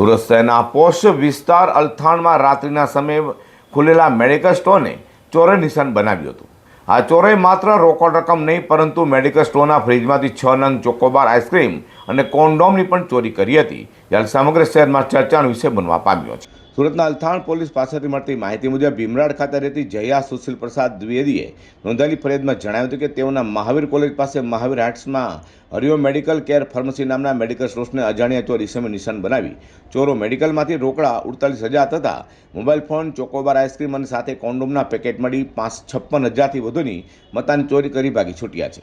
સુરત શહેરના પોશ વિસ્તાર અલથાણમાં રાત્રિના સમયે ખુલેલા મેડિકલ સ્ટોરને ચોરે નિશાન બનાવ્યું હતું. આ ચોરે માત્ર રોકડ રકમ નહીં, પરંતુ મેડિકલ સ્ટોરના ફ્રીજમાંથી છ નંગ ચોકોબાર આઈસ્ક્રીમ અને કોન્ડોમની પણ ચોરી કરી હતી. જ્યારે સમગ્ર શહેરમાં ચર્ચાનો વિષય બનવા પામ્યો છે. સુરતના અલથાણ પોલીસ પાસેથી મળતી માહિતી મુજબ ભીમરાડ ખાતે રહેતી જયા સુશીલ પ્રસાદ દ્વિવેદીએ નોંધાયેલી ફરિયાદમાં જણાવ્યું હતું કે તેઓના મહાવીર કોલેજ પાસે મહાવીર આર્ટ્સમાં હરિયો મેડિકલ કેર ફાર્મસી નામના મેડિકલ સ્ટોર્સને અજાણ્યા ચોર ઇસમે નિશાન બનાવી. ચોરો મેડિકલમાંથી રોકડા ઉડતાલીસ હજાર તથા મોબાઈલ ફોન, ચોકોબાર આઈસ્ક્રીમ અને સાથે કોન્ડોમના પેકેટ મળી પાંચ છપ્પન હજારથી વધુની મતાની ચોરી કરી ભાગી છૂટ્યા છે.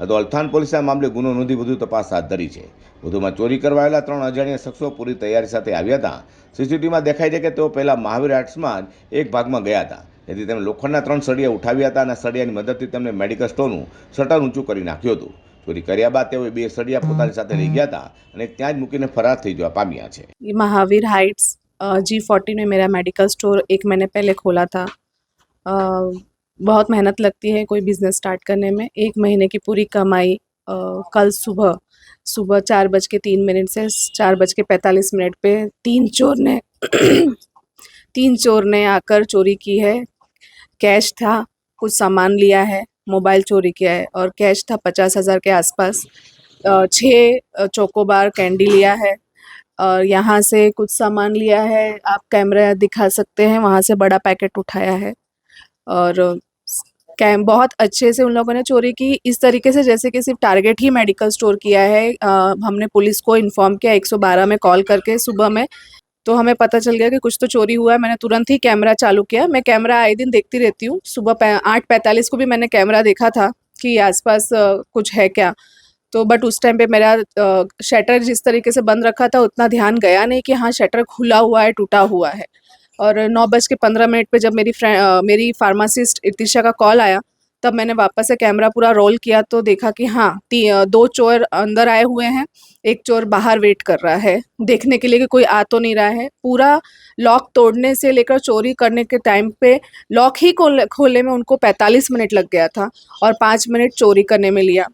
તો અલથાણ પોલીસે આ મામલે ગુનો નોંધી વધુ તપાસ હાથ ધરી છે વધુમાં ચોરી કરવા આવેલા ત્રણ અજાણ્યા શખ્સો પૂરી તૈયારી સાથે આવ્યા હતા સીસીટીવીમાં દેખાય છે કે તેઓ પહેલા મહાવીર આર્ટ્સમાં જ એક ભાગમાં ગયા હતા જેથી તેમણે લોખંડના ત્રણ સળિયા ઉઠાવ્યા હતા અને સળિયાની મદદથી તેમણે મેડિકલ સ્ટોરનું શટર ઊંચું કરી નાખ્યું હતું ચોરી કર્યા બાદ તેઓએ બે સળિયા પોતાની સાથે લઈ ગયા હતા અને ત્યાં જ મૂકીને ફરાર થઈ જવા પામ્યા છે ये महावीर हाइट्स जी फोर्टी में मेरा मेडिकल स्टोर एक महीने पहले खोला था अ, बहुत मेहनत लगती है कोई बिज़नेस स्टार्ट करने में। एक महीने की पूरी कमाई अ, कल सुबह सुबह चार बज के तीन मिनट से चार बज के पैंतालीस मिनट पे तीन चोर ने तीन चोर ने आकर चोरी की है। कैश था कुछ सामान लिया है मोबाइल चोरी किया है और कैश था पचास हज़ार के आसपास। छः चोकोबार कैंडी लिया है और यहाँ से कुछ सामान लिया है। आप कैमरा दिखा सकते हैं वहाँ से बड़ा पैकेट उठाया है और कैम बहुत अच्छे से उन लोगों ने चोरी की। इस तरीके से जैसे कि सिर्फ़ टारगेट ही मेडिकल स्टोर किया है। अ, हमने पुलिस को इन्फॉर्म किया 112 में कॉल करके सुबह में। तो हमें पता चल गया कि कुछ तो चोरी हुआ है। मैंने तुरंत ही कैमरा चालू किया। मैं कैमरा आए दिन देखती रहती हूँ। सुबह आठ पैंतालीस को भी मैंने कैमरा देखा था कि आसपास कुछ है क्या। तो बट उस टाइम पे मेरा शटर जिस तरीके से बंद रखा था उतना ध्यान गया नहीं कि हाँ शटर खुला हुआ है टूटा हुआ है। और नौ बज के पंद्रह मिनट पर जब मेरी फ्रेंड मेरी फार्मासिस्ट इतिशा का कॉल आया, तब मैंने वापस से कैमरा पूरा रोल किया तो देखा कि हाँ दो चोर अंदर आए हुए हैं, एक चोर बाहर वेट कर रहा है, देखने के लिए कि कोई आ तो नहीं रहा है। पूरा लॉक तोड़ने से लेकर चोरी करने के टाइम पे लॉक ही खोल, खोलने में उनको 45 मिनट लग गया था और पाँच मिनट चोरी करने में लिया।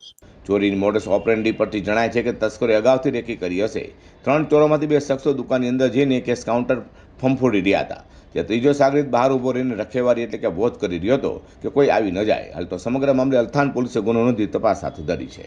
ચોરીની મોડસ ઓપરેન્ડી પરથી જણાય છે કે તસ્કરે અગાઉથી રેકી કરી હશે. ત્રણ ચોરોમાંથી બે શખ્સો દુકાનની અંદર જઈને કેશ કાઉન્ટર ફંફોડી રહ્યા હતા. ત્યાં ત્રીજો સાગરીત બહાર ઊભો રહીને રખેવારી એટલે કે વોચ કરી રહ્યો હતો કે કોઈ આવી ન જાય. હાલ તો સમગ્ર મામલે અલથાણ પોલીસે ગુનો નોંધી તપાસ હાથ ધરી છે.